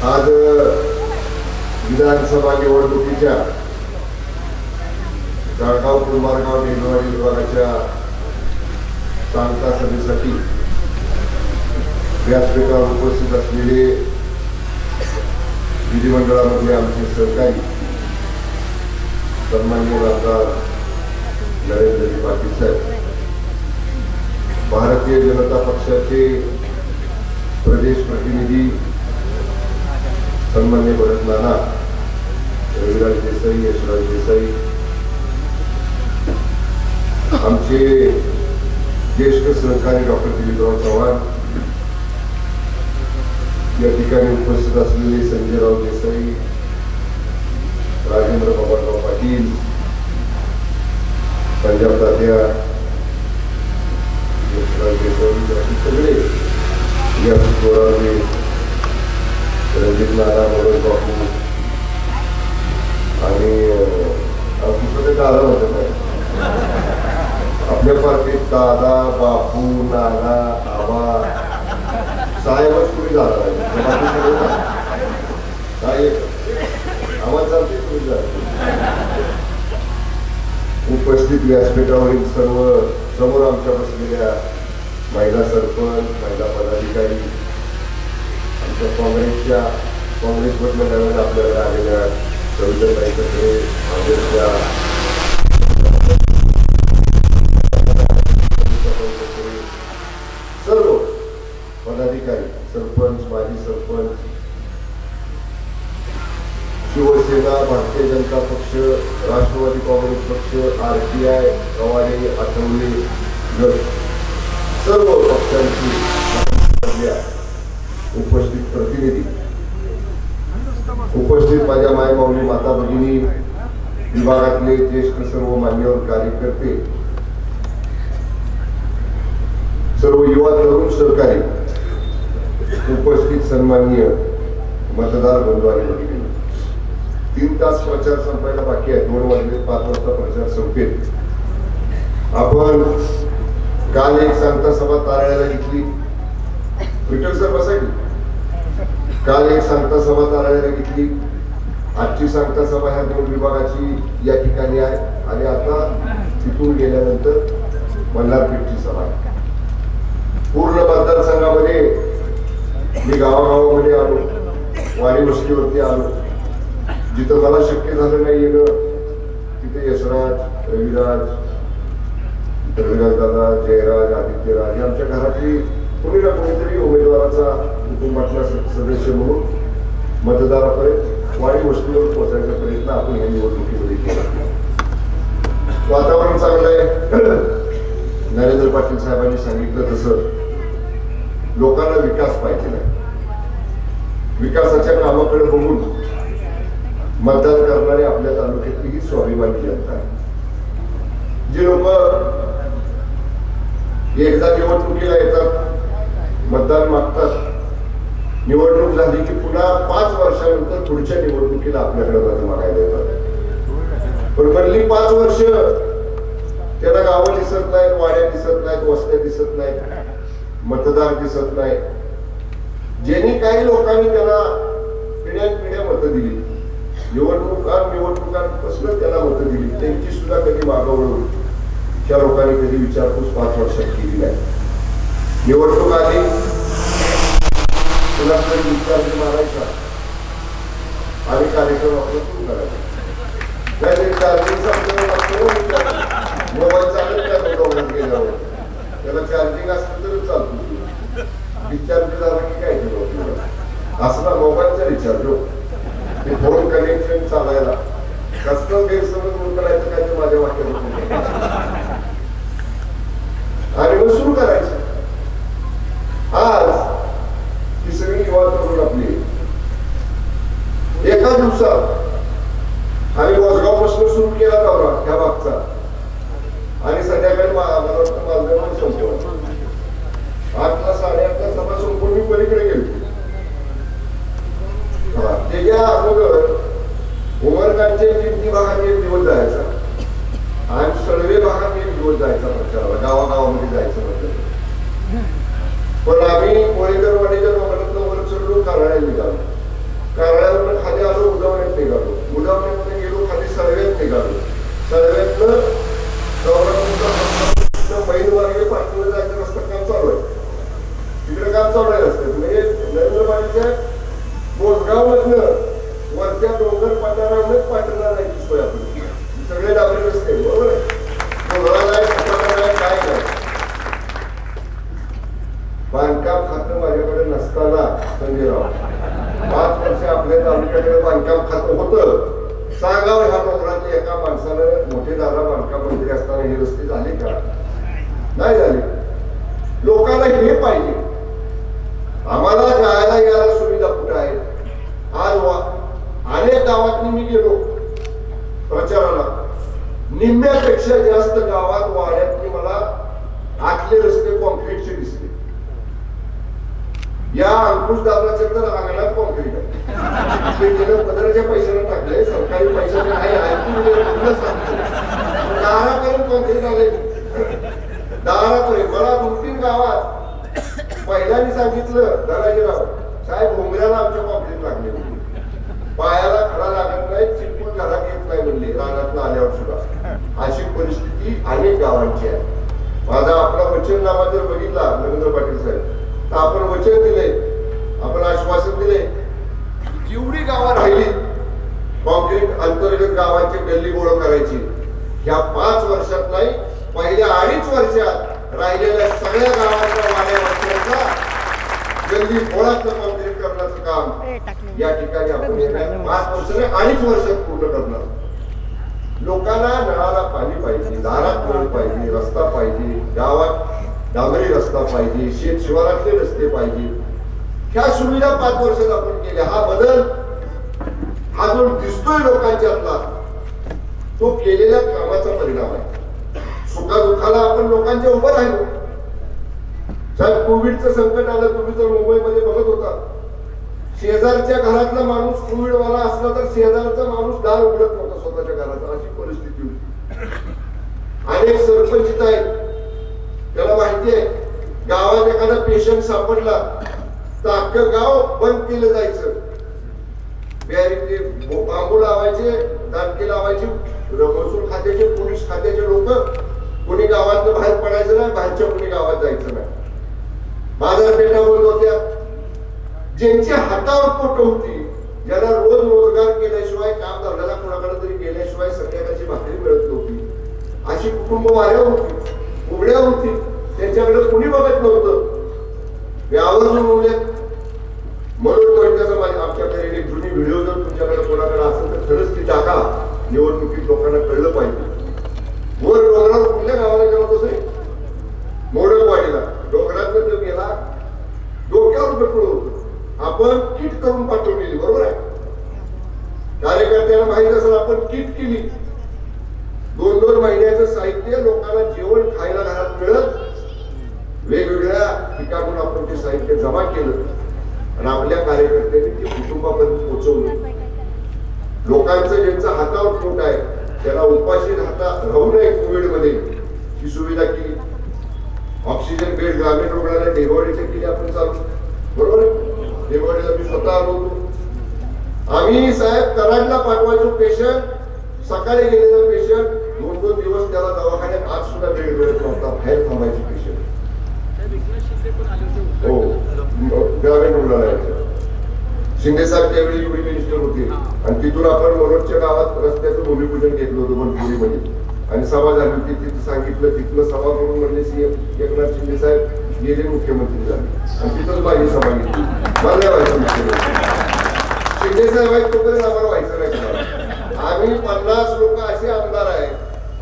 आज विधानसभा निवडणुकीच्या जळगाव कुंभारगाव नेलवाडी विभागाच्या सांगता सभेसाठी व्यासपीठावर उपस्थित असलेले विधिमंडळामधले आमचे सहकारी सन्मान्य आमदार नरेंद्रजी पाटील साहेब भारतीय जनता पक्षाचे प्रदेश प्रतिनिधी सन्मान्य भरत नाना रविराज देसाई यशराज देसाई आमचे ज्येष्ठ सहकारी डॉक्टर दिलीपराव चव्हाण या ठिकाणी उपस्थित असलेले संजयराव देसाई राजेंद्र बाबाराव पाटील पंजाब तात्या शिवसेना भारतीय जनता पक्ष राष्ट्रवादी काँग्रेस पक्ष R T I Gawade Athawale गट सर्व पक्षांची उपस्थित प्रतिनिधी उपस्थित माझ्या मायमाऊली माता भगिनी विभागातले ज्येष्ठ सर्व मान्यवर कार्यकर्ते सर्व युवा तरुण सहकारी उपस्थित सन्माननीय मतदार बंधू आणि तीन तास प्रचार संपायला बाकी आहे. दोन वाजले पाच वाजता प्रचार संपेल. आपण काल एक सांगता सभा तारळ्याला घेतली. विठ्ठल सर बसायची? काल एक सांगता सभा तारळ्याला घेतली. आजची सांगता सभा ह्या दोन विभागाची या ठिकाणी आहे. आणि आता तिथून गेल्यानंतर मल्हारपेठची सभा आहे. पूर्ण मतदारसंघामध्ये मी गावागावामध्ये आलो. वारी वस्तीवरती आलो. जिथं मला शक्य झालं नाही येणं तिथे यशराज रविराज रविराज दादा जयराज आदित्यराज हे आमच्या घरातली कोणी ना कोणीतरी उमेदवाराचा कुटुंबातला सदस्य म्हणून मतदारापर्यंत वारी वस्तीवर पोहोचायचा प्रयत्न आपण या निवडणुकीमध्ये केला. वातावरण चांगलं आहे. नरेंद्र पाटील साहेबांनी सांगितलं तसं. लोकांना विकास पाहिजे नाही. विकासाच्या कामाकडे बघून मतदान करणारे आपल्या तालुक्यातली ही स्वाभिमानी जनता आहे. जी लोक एकदा निवडणुकीला येतात मतदान मागतात निवडणूक झाली की पुन्हा पाच वर्षानंतर पुढच्या निवडणुकीला आपल्याकडे मत मागायला येतात. पण मधली पाच वर्ष त्याला गावं दिसत नाहीत वाड्या दिसत नाहीत वस्त्या दिसत नाहीत मतदार दिसत नाही ज्यांनी काही लोकांनी त्याला पिढ्यान पिढ्या मतं दिली. निवडणुका निवडणुकांपासून त्याला मतं दिली. त्यांची सुद्धा कधी मागं वळून त्या लोकांनी कधी विचारपूस पाच वर्षात केली नाही. निवडणूक आली. तुला तरी विचार मारायचा. आणि कार्यक्रम आपला सुरू करायचा. चार्जिंग मोबाईल चालत नाही गेल्यावर. त्याला चार्जिंग असलं तरच चालतो. रिचार्ज झाला की काय केलं असला मोबाईलचा रिचार्ज हो. ते फ्रेम चालायला. कसलं गैरसमज दूर करायचं काय ते माझ्या वाक्यात आणि मग सुरू करायचं आज ही सगळी युवा तरुण आपली एका दिवसात आम्ही वसगावपासून सुरू केला दौरा ह्या भागचा आणि संध्याकाळी मा- मला वाटतं मालगावमध्ये संपवला आठला साडेआठला सभा संपून मी पलीकडे गेलो हा, त्याच्या अगोदर उमरकांच्या किमती भागात एक दिवस जायचा आणि सळवे भागात एक दिवस जायचा प्रचाराला गावागावामध्ये जायचं म्हटलं पण आम्ही कोळेकरवाडीच्या डोंगरातनं वर चढलो करायला निघालो कोसगाव मधनं वरच्या डोंगर पठारावरच पाठवणार नाही ती सोय आपली सगळे डाबरे रस्ते बरोबर आहे कोसगाव नाही पठारा नाही काय नाही बांधकाम खातं माझ्याकडे नसताना संजयराव पाच वर्ष आपल्या तालुक्याकडे बांधकाम खातं होतं सांगावं ह्या डोंगरातल्या एका माणसानं मोठे दादा बांधकाम मंत्री असताना हे रस्ते झाले का नाही झाले लोकांना हे पाहिजे आम्हाला जायला यायला सुविधा कुठं आहे आज वा- अनेक गावातनी मी गेलो प्रचाराला निम्म्यापेक्षा जास्त गावात वाड्यातनी मला आतले रस्ते कॉन्क्रीटचे दिसले. या अंकुश दादाचे तर अंगणात कॉन्क्रीट आहे. ते गेलं पदराच्या पैशाला टाकले सरकारी पैशाने आहे दारापर्यंत कॉन्क्रीट आले दारापर्यंत मला दोन तीन गावात पहिल्यांनी सांगितलं धनाजीराव साहेब भोंगऱ्याला आमच्या कॉन्क्रीट लागले. पायाला खडा लागत नाही चिटकून घरात येत नाही म्हणले रानात आल्यावर सुद्धा. अशी परिस्थिती अनेक गावांची. आहे माझा आपला वचननामा जर बघितला रवींद्र पाटील साहेब तर आपण वचन दिले आपण आश्वासन दिले जेवढी गावं राहिली कॉन्क्रीट अंतर्गत गावांची गल्ली गोळ करायची. ह्या पाच वर्षात नाही पहिल्या अडीच वर्षात राहिलेल्या सगळ्या गावांच्या वाड्या वस्त्यांचा गल्ली गोळाचं कॉन्क्रीट करण्याचं काम या ठिकाणी आपण पाच वर्षाने अडीच वर्षात पूर्ण करणार. लोकांना नळाला पाणी पाहिजे दारात नळ पाहिजे रस्ता पाहिजे गावात डांबरी रस्ता पाहिजे शेत शिवारातले रस्ते पाहिजे. ह्या सुविधा पाच वर्षात आपण केल्या. हा बदल हा जो दिसतोय लोकांच्यातला तो केलेल्या कामाचा परिणाम आहे. सुखादुखाला आपण लोकांच्या उभं राहिलो. साहेब कोविडचं संकट आलं तुम्ही जर मुंबईमध्ये बघत होता. शेजारच्या घरातला माणूस कोविडवाला असला तर शेजारचा माणूस दार उघडत नव्हता. स्वतःच्या घराचा अशी परिस्थिती होती. अनेक सरपंच आहेत. त्याला माहिती आहे गावात एखादा पेशंट सापडला तर अख्खं गाव बंद केलं जायचं. बांबू लावायचे दानके लावायचे महसूल खात्याचे पोलीस खात्याचे लोक कोणी गावात बाहेर पडायचं नाही बाहेरच्या कोणी गावात जायचं नाही. बाजारपेठा बंद होत्या. ज्यांची हातावर पोट होती ज्याला रोज रोजगार केल्याशिवाय काम धंद्याला कोणाकडे तरी गेल्याशिवाय संध्याकाळची भाकरी मिळत नव्हती. अशी कुटुंब वाऱ्या होती उघड्या होती. त्यांच्याकडे कुणी बघत नव्हतं. व्यावरून उलट म्हणून म्हणतात माझ्या आमच्याकडे एक जुनी व्हिडिओ जर तुमच्याकडे कोणाकडे असेल तर खरंच ती टाका. निवडणुकीत लोकांना कळलं पाहिजे. वर डोंगरावर कुठल्या गावाला गेला तसे मोडक मोडकवाडीला. डोंगरात तो गेला डोक्यावर पेट्रोल होतं. आपण किट करून पाठवलेली बरोबर आहे? कार्यकर्त्याला माहीत असेल आपण किट केली. दोन दोन महिन्याचं साहित्य लोकांना जेवण खायला घरात मिळत. वेगवेगळ्या ठिकाणून आपण ते साहित्य जमा केलं. आणि आपल्या कार्यकर्त्यांनी ते कुटुंबापर्यंत पोहोचवलं. लोकांचं ज्यांचं हातावर पोट आहे त्याला उपाशी राहता राहू नये कोविडमध्ये ही सुविधा केली. ऑक्सिजन बेड ग्रामीण रुग्णालय डेगवाडीचे केले आपण चालू बरोबर आहे? आलो आम्ही साहेब कराडला पाठवायचो पेशंट सकाळी गेलेला पेशंट दोन दोन दिवस त्याला दवाखान्यात आज सुद्धा वेळ मिळत नव्हता. बाहेर थांबायचे पेशंट हो. ग्रामीण रुग्णालयाचं शिंदे साहेब त्यावेळी युडी मिनिस्टर होते. आणि तिथून आपण मनोजच्या गावात रस्त्याचं भूमिपूजन घेतलं होतं बनपुरीमध्ये आणि सभा झाली होती. तिथं सांगितलं तिथलं सभा करून म्हणले सीएम एकनाथ शिंदे साहेब गेले मुख्यमंत्री झाले आणि तिथंच माझी सभा घेतली. मला नाही व्हायचं मुख्यमंत्री शिंदे साहेब आहेत तोपर्यंत आम्हाला व्हायचं नाही आम्ही पन्नास लोक असे आमदार आहेत.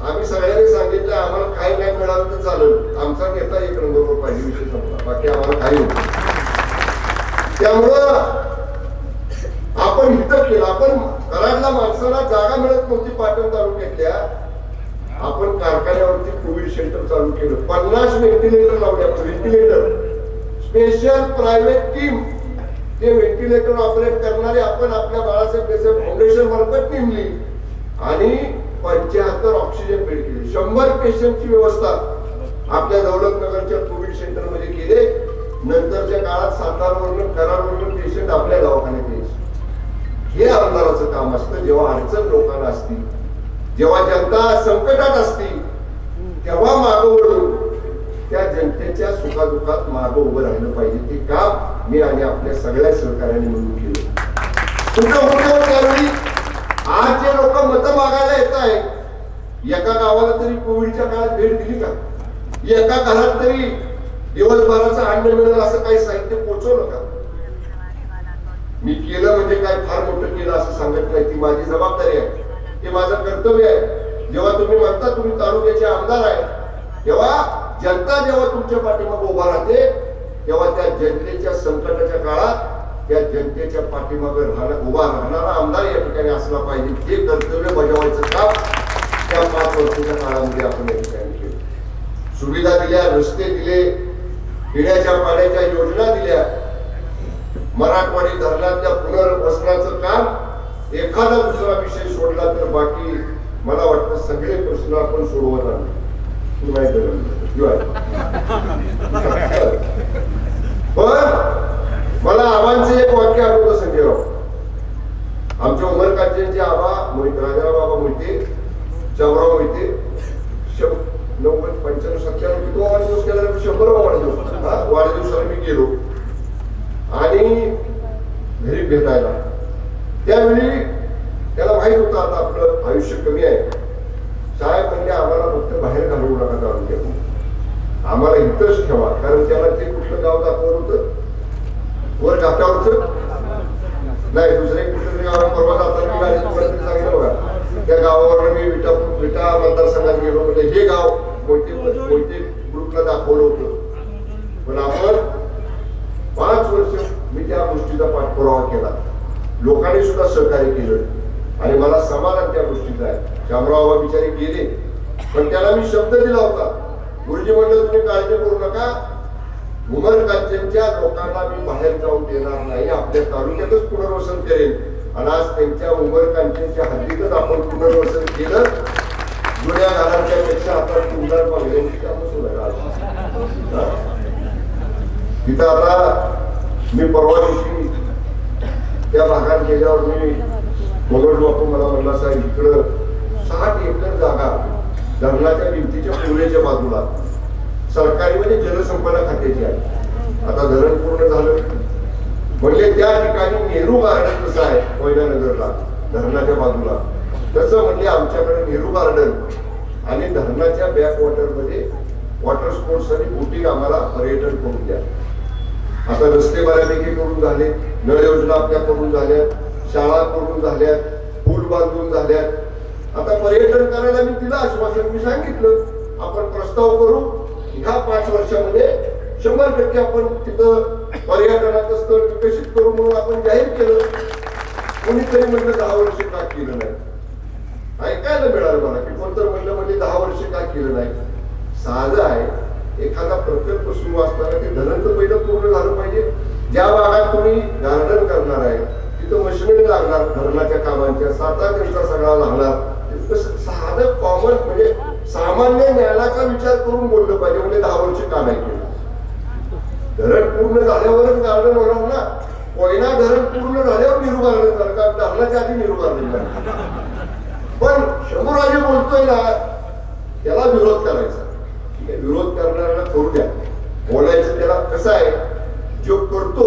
आम्ही सगळ्यांनी सांगितलं आम्हाला काय नाही मिळालं तर चालेल. आमचा नेता एक नंबरवर पाहिजे विषय संपला. बाकी आम्हाला काही नाही. त्यामुळं आपण हित केलं. आपण कराडला माणसाला जागा मिळत नव्हती पाटण तालुक्यातल्या. आपण कारखान्यावरती कोविड सेंटर चालू केलं. पन्नास व्हेंटिलेटर लावले आपण व्हेंटिलेटर स्पेशल प्रायव्हेट टीम ते व्हेंटिलेटर ऑपरेट करणारे आपण आपल्या बाळासाहेब देसाई फाउंडेशन मार्फत नेमली. आणि पंच्याहत्तर ऑक्सिजन बेड केले. शंभर पेशंटची व्यवस्था आपल्या दौलतनगरच्या कोविड सेंटरमध्ये केले. नंतरच्या काळात सातारवरून कराडवरून पेशंट आपल्या दवाखान्यात यायचे. हे आमदाराचं काम असतं. जेव्हा अडचण लोकांना असतील जेव्हा जनता संकटात असते तेव्हा मागं वळून त्या जनतेच्या सुखादुखात मागं उभं राहिलं पाहिजे. ते काम मी आणि आपल्या सगळ्या सहकार्याने म्हणून केलं. तुमचं मुख्य त्यावेळी आज जे लोक मतं मागायला येत आहेत एका गावाला तरी कोविडच्या काळात भेट दिली का? एका घरात तरी दिवसभराचं अन्न मिळेल असं काही साहित्य पोहोचवलं का? मी केलं म्हणजे काय फार मोठं केलं असं सांगत नाही. ती माझी जबाबदारी आहे. हे माझं कर्तव्य आहे. जेव्हा तुम्ही म्हणता तुम्ही तालुक्याचे आमदार आहे तेव्हा जनता जेव्हा तुमच्या पाठीमागे उभा राहते तेव्हा त्या जनतेच्या संकटाच्या काळात त्या जनतेच्या पाठीमागे राहणं उभा राहणारा आमदार या ठिकाणी असला पाहिजे. हे कर्तव्य बजावायचं काम त्या पाच वर्षाच्या काळामध्ये आपण या ठिकाणी केलं. सुविधा दिल्या रस्ते दिले पिण्याच्या पाण्याच्या योजना दिल्या. मराठवाडी धरणातल्या पुनर्वसनाचं काम एखादा दुसरा विषय सोडला तर बाकी मला वाटतं सगळे प्रश्न आपण सोडवत नाही. पण मला आबांचं एक वाक्य आठवतं संजयराव आमच्या उमरकांचे आबा मोहित राजाराव बाबा मोहिते शामराव मोहिते नव्वद पंच्याण्णव सत्त्याण्णव किती वाढदिवस केला शंभर वाढदिवस. वाढदिवसाला मी गेलो. आणि घरी भेटायला. त्यावेळी त्याला माहीत होतं आता आपलं आयुष्य कमी आहे. साहेब म्हणजे आम्हाला फक्त बाहेर घालवू नका तालुक्यातून आम्हाला इथंच ठेवा कारण त्याला ते कुठलं गाव दाखवत होतं? वर घाटावरच? नाही दुसरे कुठलं परवा जाताना मी गाडीत सांगितलं बघा. त्या गावावर मी विटा विटा मतदारसंघात गेलो म्हणजे हे गाव कोणते कोणते ग्रुपला दाखवलं होतं? पण आपण पाच वर्ष मी त्या गोष्टीचा पाठपुरावा केला. लोकांनी सुद्धा सहकार्य केलं. आणि मला समाधान त्या गोष्टीचं आहे. शामराव बाबा बिचारे गेले. पण त्याला मी शब्द दिला होता. गुरुजी म्हणलं तुम्ही काळजी करू नका. उमरकांच्या लोकांना मी बाहेर जाऊन देणार नाही. आपल्या तालुक्यातच पुनर्वसन करेन. आणि आज त्यांच्या उमरकांच्या हद्दीतच आपण पुनर्वसन केलं. जुन्या घरांच्या पेक्षा आता सुंदर बघण्याची कामं सुरू तिथं आता मी परवा दिवशी त्या भागात गेल्यावर मी मनोज बापू मला म्हणला साहेब इकडं साठ एकर जागा धरणाच्या भिंतीच्या पूर्वेच्या बाजूला सरकारी म्हणजे जलसंपदा खात्याची आहे. आता धरण पूर्ण झालं. म्हणजे त्या ठिकाणी नेहरू गार्डन कसं आहे कोयनानगरला धरणाच्या बाजूला? तसं म्हणजे आमच्याकडे नेहरू गार्डन आणि धरणाच्या बॅक वॉटरमध्ये वॉटर स्पोर्ट्स आणि बोटिंग आम्हाला पर्यटन करून द्या. आता रस्ते बऱ्यापैकी करून झाले नळ योजना आपल्या करून झाल्या शाळा करून झाल्या पूल बांधून झाल्या. आता पर्यटन करायला मी दिलं आश्वासन मी सांगितलं आपण प्रस्ताव करू ह्या पाच वर्षामध्ये शंभर टक्के आपण तिथं पर्यटनाचं स्थळ विकसित करू म्हणून आपण जाहीर केलं. कोणीतरी म्हणलं दहा वर्ष का केलं नाही? ऐकायला मिळालं मला की कोणतर म्हणलं म्हणजे दहा वर्ष का केलं नाही? साधं आहे. एखादा प्रकल्प सुरू असताना ते धरण तर पहिलं पूर्ण झालं पाहिजे. ज्या भागात तुम्ही गार्डन करणार आहे तिथं मशिनरी लागणार धरणाच्या कामांच्या साता त्यांचा सगळा लागणार. साधं कॉमन म्हणजे सामान्य ज्ञानाचा विचार करून बोललं पाहिजे म्हणजे दहा वर्ष का नाही केलं? धरण पूर्ण झाल्यावरच गार्डन होणार ना? कोयना धरण पूर्ण झाल्यावर निरू गार्डन झालं का? धरणाच्या आधी निरू गार्डन झालं पण शंभूराजे बोलतोय ना त्याला विरोध करायचा. ठीक विरोध करणाऱ्याला करू द्या. बोलायचं त्याला कसं आहे? जो करतो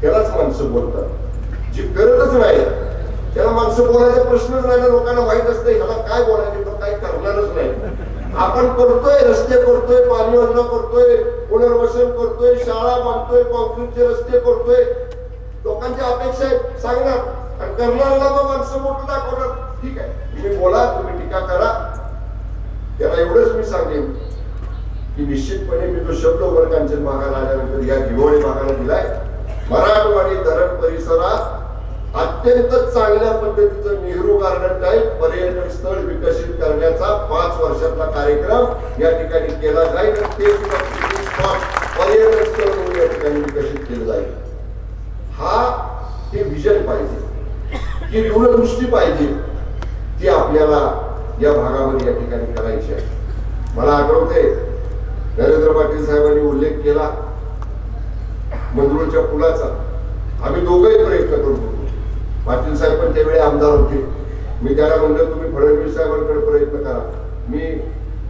त्यालाच माणसं बोलतात. जे करतच नाही त्याला माणसं बोलायचा प्रश्नच नाही ना लोकांना माहीत असतं ह्याला काय बोलायचं तर काय करणारच नाही. आपण करतोय रस्ते करतोय पाणी योजना करतोय पुनर्वसन करतोय शाळा बांधतोय कॉन्क्रीटचे रस्ते करतोय. लोकांच्या अपेक्षा आहेत सांगणार. आणि करणाऱ्याला मग माणसं मोठं दाखवणार ठीक आहे तुम्ही बोला तुम्ही टीका करा. त्याला एवढंच मी सांगेन की निश्चितपणे मी तो शब्द वर भागाला आल्यानंतर या दिवाळी भागाला दिलाय. मराठवाडी धरण परिसरात अत्यंत चांगल्या पद्धतीचं नेहरू गार्डन टाईप पर्यटन स्थळ विकसित करण्याचा पाच वर्षातला कार्यक्रम या ठिकाणी केला जाईल. ते पर्यटन स्थळ म्हणून या ठिकाणी विकसित केलं जाईल. हा हे विजन पाहिजे. ही दूरदृष्टी पाहिजे. ती आपल्याला या भागामध्ये या ठिकाणी करायची आहे. मला आठवते नरेंद्र पाटील साहेबांनी उल्लेख केला मंजुळच्या पुलाचा. आम्ही दोघंही प्रयत्न करत होतो. पाटील साहेब पण त्यावेळी आमदार होते. मी त्याला म्हणलं तुम्ही फडणवीस साहेबांकडे प्रयत्न करा. मी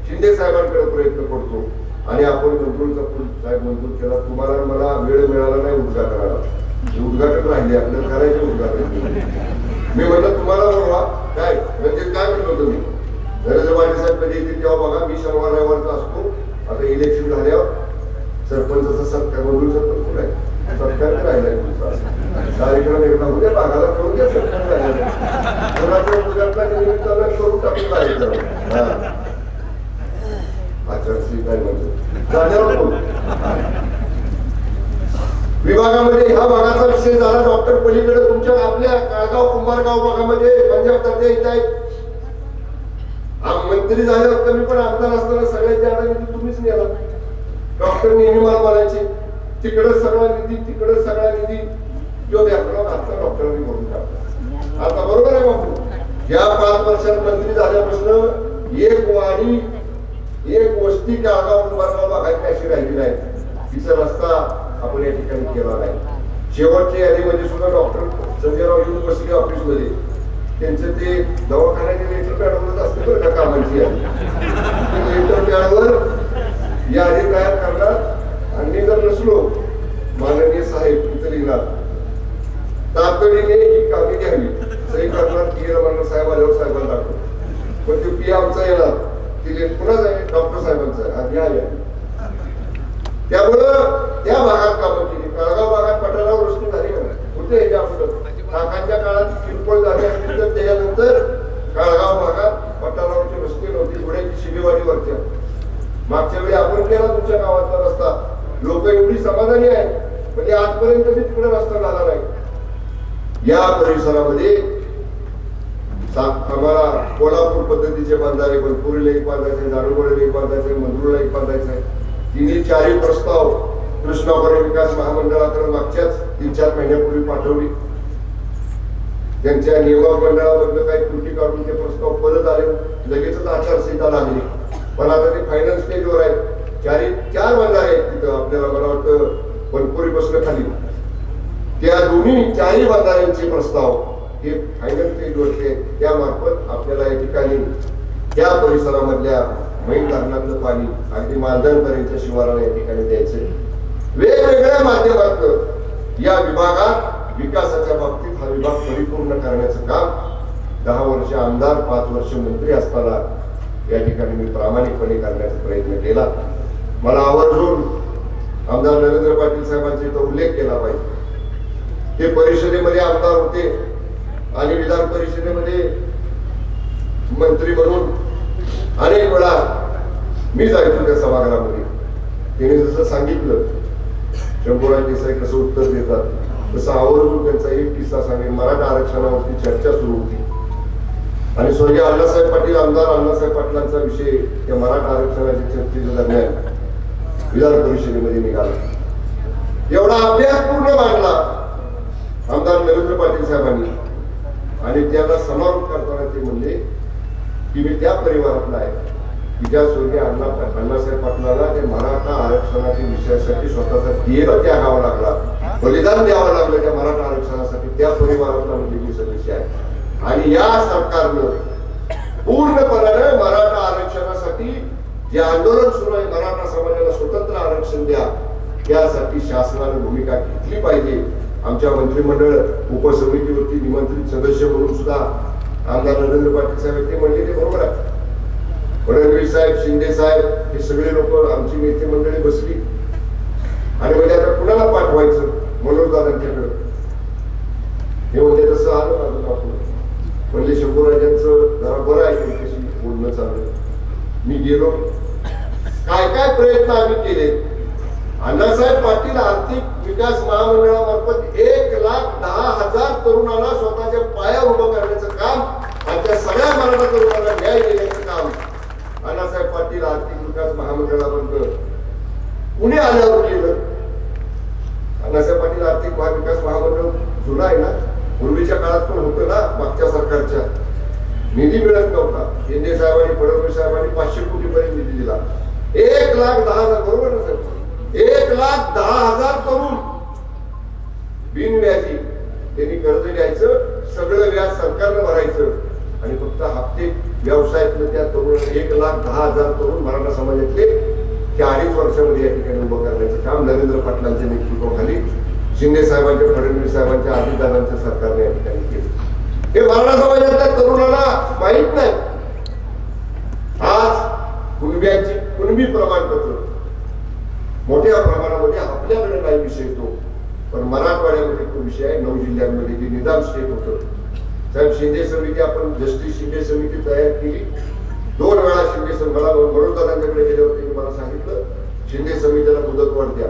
शिंदे साहेबांकडे प्रयत्न करतो. आणि आपण मंजुळचा पूल साहेब मंजूर केला. तुम्हाला मला वेळ मिळाला नाही उद्घाटनाला. उद्घाटन राहिली आपल्याला करायचे उद्घाटन. मी म्हणलं तुम्हाला बोलवा. काय? म्हणजे काय म्हणतो तुम्ही? नरेंद्र पाटील साहेब कधी येतील तेव्हा बघा. मी शनिवार रविवारचा असतो. आता इलेक्शन झाल्यावर सरपंचाचा सत्कार मंजूर सरपंच कुठे? आहे सत्कार नाही कार्यक्रम एकदा उद्या भागाला करून द्या सत्कार राहिला करून टाकून कार्यक्रम. हा. आचारसंहिता आहे विभागामध्ये ह्या भागाचा विषय झाला. डॉक्टर पलीकडे तुमच्या आपल्या काळगाव कुंभारगाव भागामध्ये पंजाब तात्या येत मंत्री झाल्यावर कमी पण आमदार असताना सगळ्यात जादा निधी तुम्हीच नेला. डॉक्टर नेहमी मला म्हणायचे तिकडे सगळा निधी तिकडे सगळा निधी. जो द्यावा आता डॉक्टरांनी म्हणून टाकला. आता बरोबर आहे बापू या पाच वर्षात मंत्री झाल्यापासून एक वाणी एक वस्ती काळगाव कुंभारगाव भागाची अशी राहिली नाही. तिचा रस्ता आपण या ठिकाणी केला नाही. शेवटच्या यादीमध्ये सुद्धा डॉक्टर संजयराव येऊन बसले ऑफिसमध्ये त्यांचं ते दवाखान्याचे लेटर पॅडवरच असते बरं का कामांची. लेटर पॅडवर यादी तयार करणार आणि जर नसलो माननीय साहेब तिथं लिहिणार तातडीने ही कामे घ्यावी. सही करणार पी. रमण साहेब आल्यावर साहेबांना दाखव. पण ते पी. आमचा येणार ती लेट पुन्हा आहे डॉक्टर साहेबांचा आहे घ्या त्यामुळं त्या भागात कामं केली काळगाव भागात पठारावर रस्ते झाले का नाही? होते ह्याच्या अगोदर काकांच्या काळात किरकोळ झाले असतील तर त्याच्यानंतर काळगाव भागात पठारावरचे रस्ते नव्हते घोड्याची शिबेवाडी वरच्या मागच्या वेळी आपण केला तुमच्या गावातला रस्ता लोक एवढी समाधानी आहेत म्हणजे आजपर्यंत मी तिकडे रस्ता झाला नाही या परिसरामध्ये आम्हाला कोल्हापूर पद्धतीचे बांधारे पण पुरीला एक बांधायचे दारुगोळीला एक बांधायचे मंदुरला एक बांधायचे. तिन्ही चारही प्रस्ताव कृष्णापुरी विकास महामंडळाकडे मागच्याच तीन चार महिन्यापूर्वी पाठवली. त्यांच्या नियमक मंडळामधलं काही त्रुटी काढून ते प्रस्ताव परत आले. लगेचच आचारसंहिता लागली. पण आता ते फायनल स्टेजवर आहे चारी चार बंधारे आहेत तिथं. आपल्याला मला वाटतं वनपुरी बसणं खाली. त्या दोन्ही चारही बंधाऱ्यांचे प्रस्ताव हे फायनल स्टेजवरचे त्या त्यामार्फत आपल्याला या ठिकाणी त्या परिसरामधल्या मैन धरणातलं पाणी अगदी मालधनपर्यंत शिवाराला या ठिकाणी द्यायचं वेगवेगळ्या माध्यमातून या विभागात विकासाच्या बाबतीत हा विभाग परिपूर्ण करण्याचं काम दहा वर्ष आमदार पाच वर्ष मंत्री असताना या ठिकाणी मी प्रामाणिकपणे करण्याचा प्रयत्न केला. मला आवर्जून आमदार नरेंद्र पाटील साहेबांचा इथं उल्लेख केला पाहिजे. ते परिषदेमध्ये आमदार होते आणि विधान परिषदेमध्ये मंत्री म्हणून अनेक वेळा मी जायचो त्या सभागृहामध्ये त्यांनी जसं सांगितलं शंभूराज देसाई कसं उत्तर देतात तसं आवर्जून त्यांचा एक किस्सा सांगेल मराठा आरक्षणावरती चर्चा सुरू होती. आणि स्वर्गीय अण्णासाहेब पाटील आमदार अण्णासाहेब पाटलांचा विषय त्या मराठा आरक्षणाच्या चर्चेच्या दरम्यान विधान परिषदेमध्ये निघाला. एवढा अभ्यास पूर्ण मांडला. आमदार नरेंद्र पाटील साहेबांनी आणि त्याला समारोप करताना ते म्हणले की मी त्या परिवारातला आहे. की ज्या स्वर्गीय अण्णा अण्णासाहेब पाटलाला ते मराठा आरक्षणाच्या विषयासाठी स्वतःचा देह त्यागावा लागला बलिदान द्यावं लागलं त्या मराठा आरक्षणासाठी त्या परिवारातला म्हणजे मी सदस्य आहे. आणि या सरकारनं पूर्णपणाने मराठा आरक्षणासाठी जे आंदोलन सुरू आहे मराठा समाजाला स्वतंत्र आरक्षण द्या त्यासाठी शासनाने भूमिका घेतली पाहिजे. आमच्या मंत्रिमंडळ उपसमितीवरती निमंत्रित सदस्य म्हणून सुद्धा आमदार नरेंद्र पाटील साहेब ते म्हणले ते बरोबर आहे. फडणवीस साहेब शिंदे साहेब हे सगळे लोक आमची नेते मंडळी बसली. आणि म्हणजे आता कुणाला पाठवायचं मनोज दादांच्याकडे? हे म्हणजे तसं आलं माझं आपण म्हणजे शंभूराजांचं जरा बरं आहे त्यांच्याशी बोलणं चाललं मी गेलो. काय काय प्रयत्न आम्ही केले अण्णासाहेब पाटील आर्थिक विकास महामंडळामार्फत एक लाख दहा हजार तरुणांना स्वतःच्या पायावर उभं करण्याचं काम आणि त्या सगळ्या मराठा न्याय देण्याचं काम. अण्णासाहेब पाटील आर्थिक विकास महामंडळामधलं पुणे आल्यावर केलं अण्णासाहेब पाटील आर्थिक विकास महामंडळ जुना आहे ना? पूर्वीच्या काळात पण होतं ना मागच्या सरकारच्या. निधी मिळत नव्हता. शिंदे साहेबांनी फडणवीस साहेबांनी पाचशे कोटी पर्यंत निधी दिला. एक लाख दहा हजार बरोबर ना साहेब? एक लाख दहा हजार करोड बिनव्याजी त्यांनी कर्ज घ्यायचं सगळं व्याज सरकारनं भरायचं आणि फक्त हप्ते व्यवसायातलं त्या तरुण एक लाख दहा हजार तरुण मराठा समाजातले त्या अडीच वर्षामध्ये या ठिकाणी उभं करण्याचं काम नरेंद्र पाटलांच्या नेतृत्वाखाली शिंदे साहेबांच्या फडणवीस साहेबांच्या आर्थिक सरकारने या ठिकाणी केलं. हे मराठा समाजातल्या तरुणाला माहीत नाही. आज कुणब्याची कुणबी प्रमाणपत्र मोठ्या प्रमाणामध्ये आपल्याकडे काही विषय येतो पण मराठवाड्यामध्ये तो विषय आहे. नऊ जिल्ह्यांमध्ये जे निदान स्टेट होतं साहेब शिंदे समिती आपण जस्टिस शिंदे समिती तयार केली. दोन वेळा शिंदे मला बडोदारांच्याकडे गेले होते की मला सांगितलं शिंदे समितीला मुदतवाढ द्या.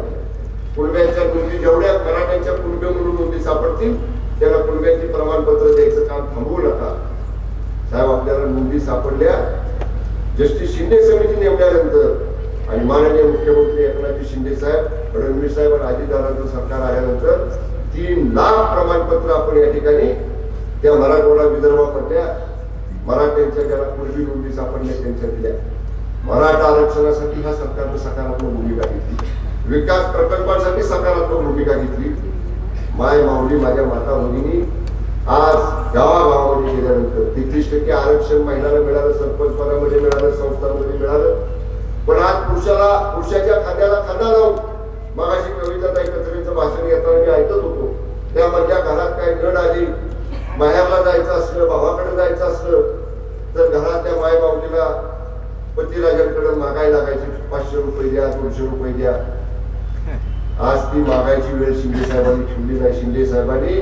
कुणब्यांच्या नोंदी जेवढ्या मराठ्यांच्या कुणबे म्हणून नोंदी सापडतील त्याला कुणब्यांची प्रमाणपत्र द्यायचं काम थांबवू नका. साहेब आपल्याला नोंदी सापडल्या. जस्टिस शिंदे समिती नेमल्यानंतर आणि माननीय मुख्यमंत्री एकनाथजी शिंदे साहेब फडणवीस साहेब आणि अजितदादांचं सरकार आल्यानंतर तीन लाख प्रमाणपत्र आपण या ठिकाणी त्या मराठवाडा विदर्भामधल्या मराठ्यांच्या ज्याला पूर्वी रुंदी सापडल्या त्यांच्या दिल्या. मराठा आरक्षणासाठी ह्या सरकारनं सकारात्मक भूमिका घेतली. विकास प्रकल्पासाठी सकारात्मक भूमिका घेतली. माय माऊली माझ्या माता भगिनी आज गावागावामध्ये गेल्यानंतर तेहतीस टक्के आरक्षण महिलांना मिळालं सरपंच पदामध्ये मिळालं संस्थांमध्ये मिळालं. पण आज पुरुषाला पुरुषाच्या खांद्याला खांदा लावून मगाशी कविता एकत्रीचं भाषण घेताना मी ऐकत होतो. त्यामधल्या घरात काही गड आली माहेरला जायचं असलं भावाकडे जायचं असलं तर घरातल्या माय माऊलीला पतीराजांकडे मागायला लागायची. पाचशे रुपये द्या दोनशे रुपये द्या. आज ती मागायची वेळ शिंदे साहेबांनी ठेवली नाही शिंदे साहेबांनी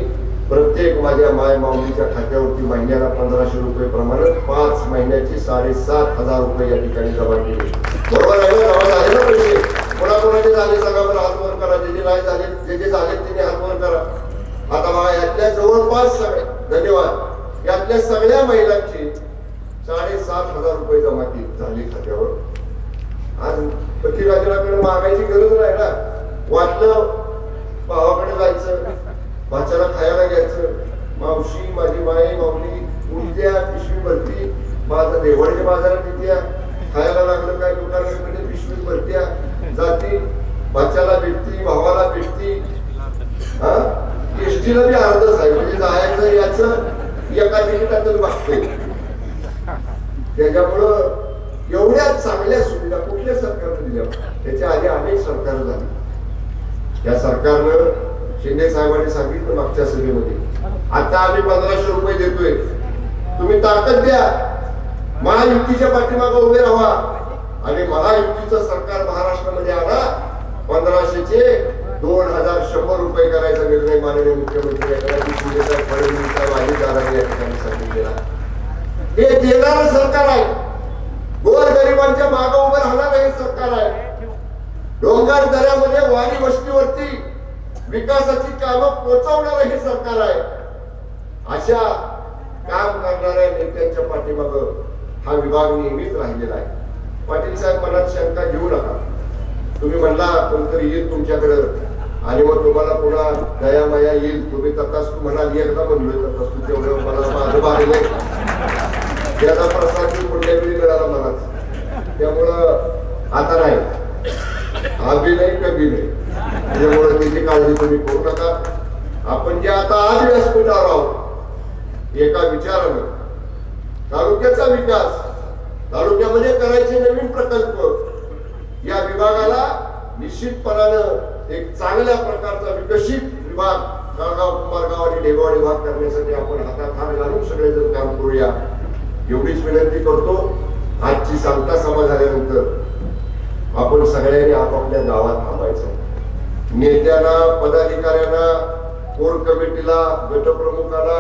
प्रत्येक माझ्या माय माऊलीच्या खात्यावरती महिन्याला पंधराशे रुपये प्रमाणे पाच महिन्याची साडेसात हजार रुपये या ठिकाणी जमा केले. बरोबर आहे ना जमा झाले ना पैसे? कोणाकोणाचे झाले सांगा बरं हातवर करा. जे जे नाही झाले जे जे झाले त्यांनी हातवर करा. आता बघा यातल्या जवळपास सगळ्या धन्यवाद. यातल्या सगळ्या महिलांची साडेसात हजार रुपये जमा केली झाली खात्यावर. आज पतीराजाकडे मागायची गरज नाही ना. वाटलं भावाकडे जायचं भाच्याला खायला घ्यायचं. मावशी माझी माई माऊली उलट्या पिशवी भरती. माझा देवळच्या बाजारात येत्या. खायला लागलं काय दुकानाकडे पिशवी भरत्या. जाती भाच्याला भेटती भावाला भेटती. हा? एसटीला बी अर्धच आहे. म्हणजे जायचं याच एका तिकिटातच बघते त्याच्यामुळं एवढ्या चांगल्या सुविधा कुठल्या सरकारने दिल्या? त्याच्या आधी अनेक सरकार झाली. या सरकारनं शिंदे साहेबांनी सांगितलं मागच्या सभेमध्ये. आता आम्ही पंधराशे रुपये देतोय. तुम्ही ताकद द्या. महायुतीच्या पाठीमागे उभे राहा. आणि महायुतीचं सरकार महाराष्ट्रामध्ये आला पंधराशेचे दोन हजार शंभर रुपये करायचा निर्णय माननीय मुख्यमंत्री एकनाथ शिंदे या ठिकाणी सांगितलेला. हे देणार सरकार आहे. गोर गरिबांच्या मागे उभं राहणार हे सरकार आहे. डोंगर दऱ्यामध्ये वारी वस्तीवरती विकासाची कामं पोचवणार हे सरकार आहे. अशा काम करणाऱ्या नेत्यांच्या पाठीमाग हा विभाग नेहमीच राहिलेला आहे. पाटील साहेब मनात शंका घेऊ नका. तुम्ही म्हणला कोणतरी येईल तुमच्याकडे. आणि मग तुम्हाला पुन्हा दया माया येईल. तुम्ही तथास्तू म्हणाल एकदा म्हणलोय तथास्तू तेवढं मला माझं बाहेर त्याचा प्रसाद कुठल्या वेळी मिळाला मलाच त्यामुळं आता नाही. आम्ही नाही कमी नाही. त्याच्यामुळे त्याची काळजी तुम्ही करू नका. आपण जे आता आज व्यासपीठावर आहोत एका विचारानं. तालुक्याचा विकास. तालुक्यामध्ये करायचे नवीन प्रकल्प. या विभागाला निश्चितपणानं एक चांगल्या प्रकारचा विकसित विभाग जळगाव कुंभारगाव आणि ढेगाव भाग करण्यासाठी आपण हातात हात घालून सगळेजण काम करूया. एवढीच विनंती करतो. आजची सांगता सभा झाल्यानंतर आपण सगळ्यांनी आपापल्या गावात थांबायचं. नेत्यांना पदाधिकाऱ्यांना कोर कमिटीला गटप्रमुखाला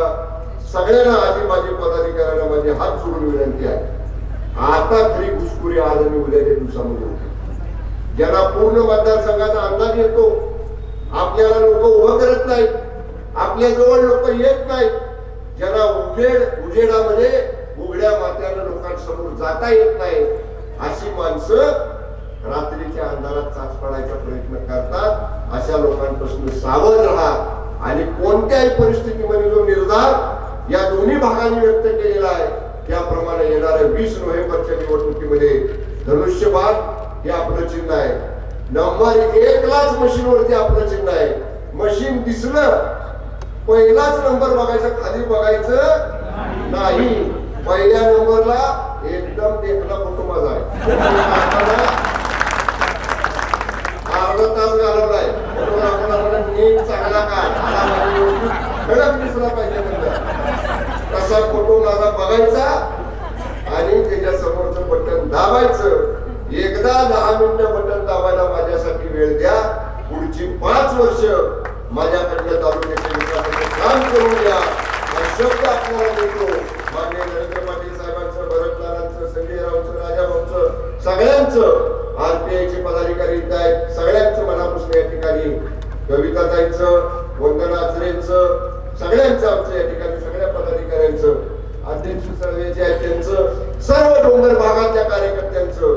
सगळ्यांना आधी माझे पदाधिकाऱ्यांना माझे हात जोडून विनंती आहे. आता तरी घुसखोरी आज आणि उद्याच्या दिवसामध्ये होती. ज्यांना पूर्ण मतदारसंघाचा अंदाज येतो आपल्याला लोक उभं करत नाहीत. आपल्या जवळ लोक येत नाहीत. ज्यांना उजेड उजेडामध्ये उघड्या मात्यानं लोकांसमोर जाता येत नाही अशी माणसं रात्रीच्या अंधारात चाच पडायचा प्रयत्न करतात. अशा लोकांपासून सावध राहा. आणि कोणत्याही परिस्थितीमध्ये जो निर्धार या दोन्ही भागांनी व्यक्त केलेला आहे त्याप्रमाणे येणाऱ्या वीस नोव्हेंबरच्या निवडणुकीमध्ये धनुष्यबाद हे आपलं चिन्ह आहे. नंबर एकलाच मशीन वरती आपलं चिन्ह आहे. मशीन दिसलं पहिलाच नंबर बघायचा खाली बघायचं नाही. पहिल्या नंबरला एकदम एकला फोटो आहे अर्धा तास घालवलाय म्हणून आपण नीट चांगला काय खडक दिसला पाहिजे फोटो बघायचा आणि त्याच्या समोरचं बटन दाबायचं. एकदा दहा मिनिट बटन दाबायला माझ्यासाठी वेळ द्या. पुढची पाच वर्ष माझ्याकडनं तालुक्याच्या विकासाचं काम करून द्या हा शब्द आपल्याला देतो. मान्य नरेंद्र पाटील साहेबांचं भरतलालांचं संजय रावचं राजाभाऊचं सगळ्यांचं. आरपीआयचे पदाधिकारी आहेत. सगळ्यांचं मनापासून या ठिकाणी कविताताईंचं वंदना आचरेंच सगळ्यांचं आमचं या ठिकाणी सगळ्या पदाधिकाऱ्यांचं अध्यक्ष सर्वेचे आहेत त्यांचं सर्व डोंगर भागातल्या कार्यकर्त्यांचं